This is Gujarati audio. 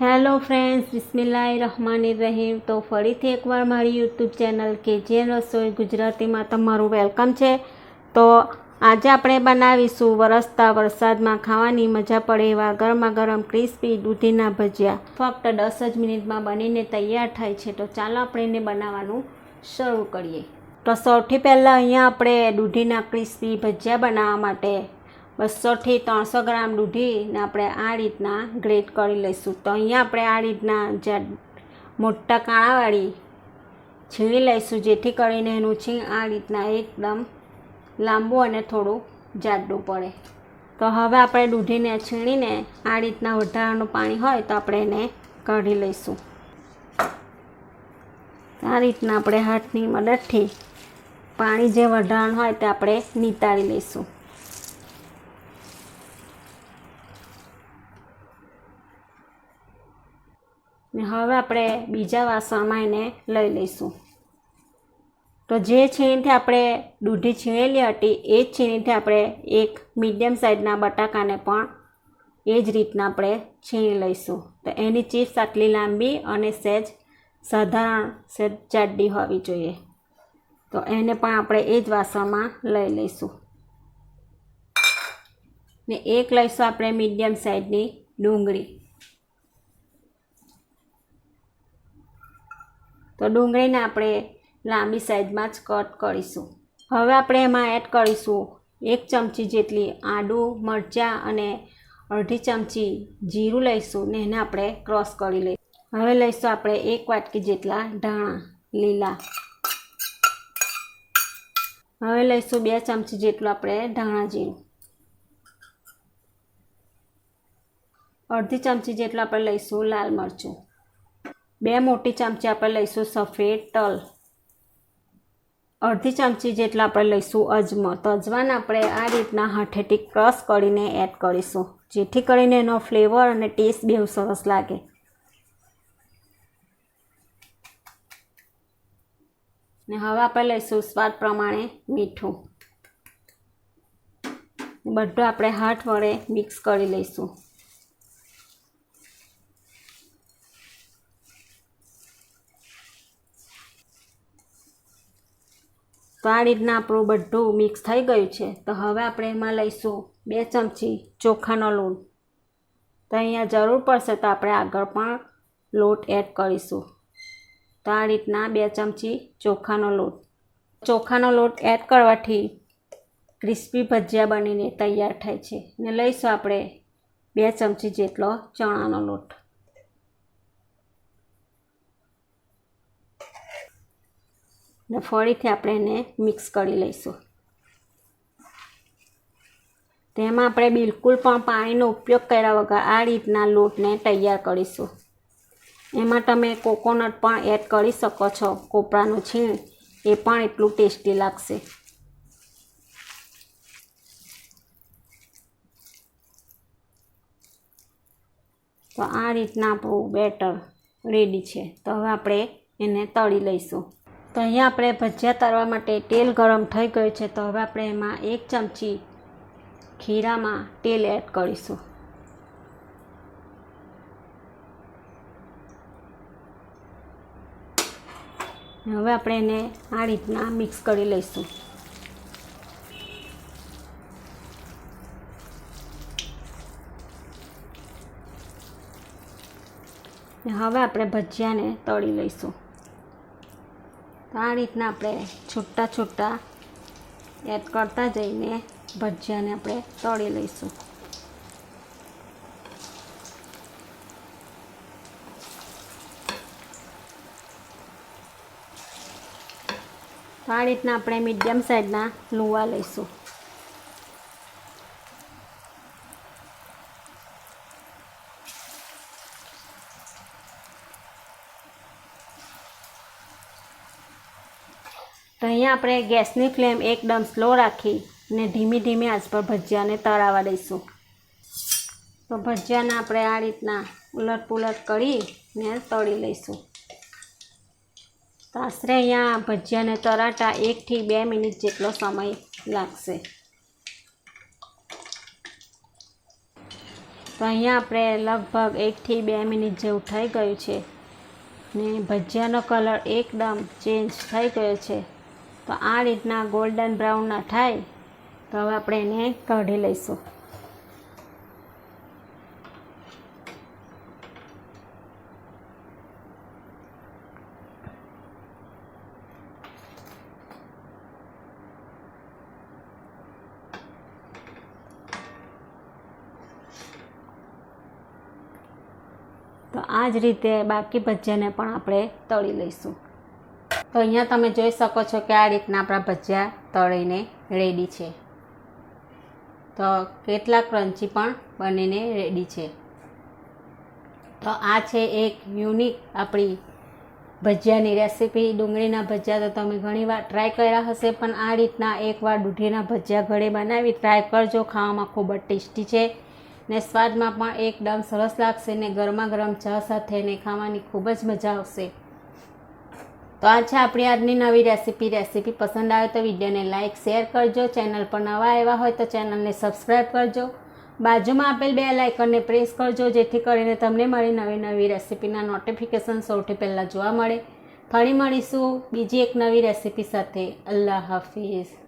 હેલો ફ્રેન્ડ્સ બિસ્મિલ્લાહ રહમાની રહીમ તો ફરીથી એકવાર મારી યુટ્યુબ ચેનલ કે જે રસોઈ ગુજરાતીમાં તમારું વેલકમ છે. તો આજે આપણે બનાવીશું વરસતા વરસાદમાં ખાવાની મજા પડે એવા ગરમા ગરમ ક્રિસ્પી દૂધીના ભજીયા. ફક્ત દસ જ મિનિટમાં બનીને તૈયાર થાય છે. તો ચાલો આપણે એને બનાવવાનું શરૂ કરીએ. તો સૌથી પહેલાં અહીંયા આપણે દૂધીના ક્રિસ્પી ભજીયા બનાવવા માટે બસોથી ત્રણસો ગ્રામ દૂધીને આપણે આ રીતના ગ્રેટ કરી લઈશું. તો અહીંયા આપણે આ રીતના જે મોટા કાણાવાળી છીણી લઈશું, જેથી કરીને એનું છીણ આ રીતના એકદમ લાંબુ અને થોડું જાડું પડે. તો હવે આપણે દૂધીને છીણીને આ રીતના વધારાનું પાણી હોય તો આપણે એને કાઢી લઈશું. આ રીતના આપણે હાથની મદદથી પાણી જે વધારાનું હોય તે આપણે નીતાળી લઈશું. ને હવે આપણે બીજા વાસણમાં એને લઈ લઈશું. તો જે છીણીથી આપણે દૂધી છીણેલી હતી, એ જ છીણીથી આપણે એક મીડિયમ સાઇઝના બટાકાને પણ એ જ રીતના આપણે છીણી લઈશું. તો એની ચીપ્સ આટલી લાંબી અને સહેજ સાધારણ સહેજ જાડી હોવી જોઈએ. તો એને પણ આપણે એ જ વાસણમાં લઈ લઈશું. ને એક લઈશું આપણે મીડિયમ સાઇઝની ડુંગળી. તો ડુંગળીને આપણે લાંબી સાઈઝમાં જ કટ કરીશું. હવે આપણે એમાં એડ કરીશું એક ચમચી જેટલી આદું મરચાં અને અડધી ચમચી જીરું લઈશું ને એને આપણે ક્રોસ કરી લઈશું. હવે લઈશું આપણે એક વાટકી જેટલા ધાણા, લીલા. હવે લઈશું બે ચમચી જેટલું આપણે ધાણા જીરું. અડધી ચમચી જેટલું આપણે લઈશું લાલ મરચું. બે મોટી ચમચી આપણે લઈશું સફેદ તલ. અડધી ચમચી જેટલા આપણે લઈશું અજમો. તો અજવાને આપણે આ રીતના હાથેથી ક્રશ કરીને એડ કરીશું, જેથી કરીને એનો ફ્લેવર અને ટેસ્ટ બહુ સરસ લાગે. ને હવે આપણે લઈશું સ્વાદ પ્રમાણે મીઠું. બધું આપણે હાથ વડે મિક્સ કરી લઈશું. તો આ રીતના આપણું બધું મિક્સ થઈ ગયું છે. તો હવે આપણે એમાં લઈશું બે ચમચી ચોખાનો લોટ. તો અહીંયા જરૂર પડશે તો આપણે આગળ પણ લોટ એડ કરીશું. તો આ રીતના બે ચમચી ચોખાનો લોટ. ચોખાનો લોટ એડ કરવાથી ક્રિસ્પી ભજીયા બનીને તૈયાર થાય છે. ને લઈશું આપણે બે ચમચી જેટલો ચણાનો લોટ. ને ફરીથી આપણે એને મિક્સ કરી લઈશું. તેમાં આપણે બિલકુલ પણ પાણીનો ઉપયોગ કર્યા વગર આ રીતના લોટને તૈયાર કરીશું. એમાં તમે કોકોનટ પણ એડ કરી શકો છો, કોપરાનું છીણ, એ પણ એટલું ટેસ્ટી લાગશે. તો આ રીતના આપણું બેટર રેડી છે. તો હવે આપણે એને તળી લઈશું. તો અહીંયા આપણે ભજીયા તળવા માટે તેલ ગરમ થઈ ગયું છે, તો હવે આપણે એમાં એક ચમચી ખીરામાં તેલ એડ કરીશું. હવે આપણે એને આ રીતના મિક્સ કરી લઈશું. હવે આપણે ભજીયાને તળી લઈશું. તો આ રીતના આપણે છૂટા છૂટા એડ કરતા જઈને ભજીયાને આપણે તળી લઈશું. તો આ રીતના આપણે મીડિયમ સાઈઝના લુવા લઈશું. તો અહીંયા આપણે ગેસની ફ્લેમ એકદમ સ્લો રાખી ને ધીમી ધીમી આંચ પર ભજીયાને તળાવવા દઈશું. તો ભજીયાને આપણે આ રીતના ઉલટ પુલટ કરી ને તળી લઈશું. તો આશરે અહીંયા ભજીયાને તરાટા એકથી બે મિનિટ જેટલો સમય લાગશે. તો અહીંયા આપણે લગભગ એકથી બે મિનિટ જેવું થઈ ગયું છે ને ભજીયાનો કલર એકદમ ચેન્જ થઈ ગયો છે. તો આ રીતના ગોલ્ડન બ્રાઉનના થાય. તો હવે આપણે એને કાઢી લઈશું. તો આ જ રીતે બાકી ભજીયાને પણ આપણે તળી લઈશું. તો અહીંયા તમે જોઈ શકો છો કે આ રીતના આપણા ભજીયા તળીને રેડી છે. તો કેટલા ક્રન્ચી પણ બનીને રેડી છે. તો આ છે એક યુનિક આપણી ભજીયાની રેસીપી ડુંગળીના ભજીયા તો તમે ઘણીવાર ટ્રાય કર્યા હશે, પણ આ રીતના એકવાર દૂધીના ભજીયા ઘરે બનાવી ટ્રાય કરજો. ખાવામાં ખૂબ જ ટેસ્ટી છે ને સ્વાદમાં પણ એકદમ સરસ લાગશે ને ગરમા ગરમ ચા સાથે ને ખાવાની ખૂબ જ મજા આવશે. તો આ છે આપણી આજની નવી રેસીપી. રેસીપી પસંદ આવે તો વિડીયોને લાઇક શેર કરજો. ચેનલ પર નવા આવ્યા હોય તો ચેનલને સબસ્ક્રાઈબ કરજો. બાજુમાં આપેલ બે લાઇકનને પ્રેસ કરજો, જેથી કરીને તમને મારી નવી નવી રેસીપીના નોટિફિકેશન સૌથી પહેલાં જોવા મળે. ફરી મળીશું બીજી એક નવી રેસીપી સાથે. અલ્લાહ હાફિઝ.